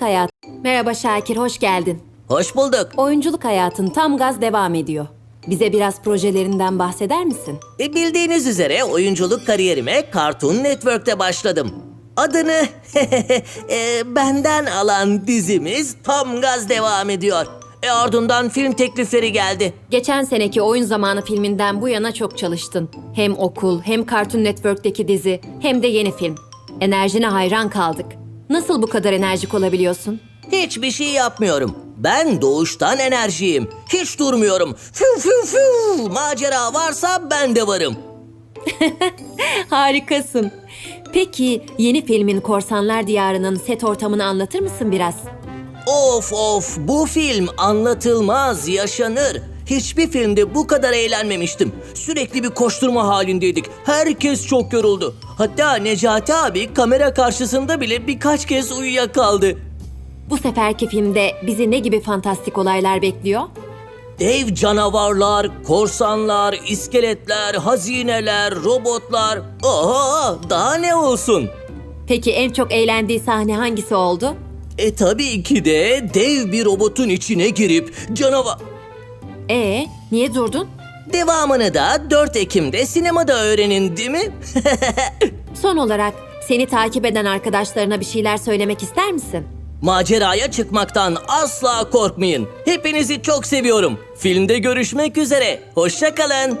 Hayat. Merhaba Şakir, hoş geldin. Hoş bulduk. Oyunculuk hayatın tam gaz devam ediyor. Bize biraz projelerinden bahseder misin? E, bildiğiniz üzere oyunculuk kariyerime Cartoon Network'te başladım. Adını e, benden alan dizimiz tam gaz devam ediyor. E, ardından film teklifleri geldi. Geçen seneki Oyun Zamanı filminden bu yana çok çalıştın. Hem okul, hem Cartoon Network'teki dizi, hem de yeni film. Enerjine hayran kaldık. Nasıl bu kadar enerjik olabiliyorsun? Hiçbir şey yapmıyorum. Ben doğuştan enerjiyim. Hiç durmuyorum. Fiu fiu fiu. Macera varsa ben de varım. Harikasın. Peki yeni filmin Korsanlar Diyarı'nın set ortamını anlatır mısın biraz? Of of bu film anlatılmaz yaşanır. Hiçbir filmde bu kadar eğlenmemiştim. Sürekli bir koşturma halindeydik. Herkes çok yoruldu. Hatta Necati abi kamera karşısında bile birkaç kez uyuyakaldı. Bu seferki filmde bizi ne gibi fantastik olaylar bekliyor? Dev canavarlar, korsanlar, iskeletler, hazineler, robotlar. Oha daha ne olsun? Peki en çok eğlendiği sahne hangisi oldu? E tabii ki de dev bir robotun içine girip canavar... Ee, niye durdun? Devamını da 4 Ekim'de sinemada öğrenin değil mi? Son olarak seni takip eden arkadaşlarına bir şeyler söylemek ister misin? Maceraya çıkmaktan asla korkmayın. Hepinizi çok seviyorum. Filmde görüşmek üzere. Hoşça kalın.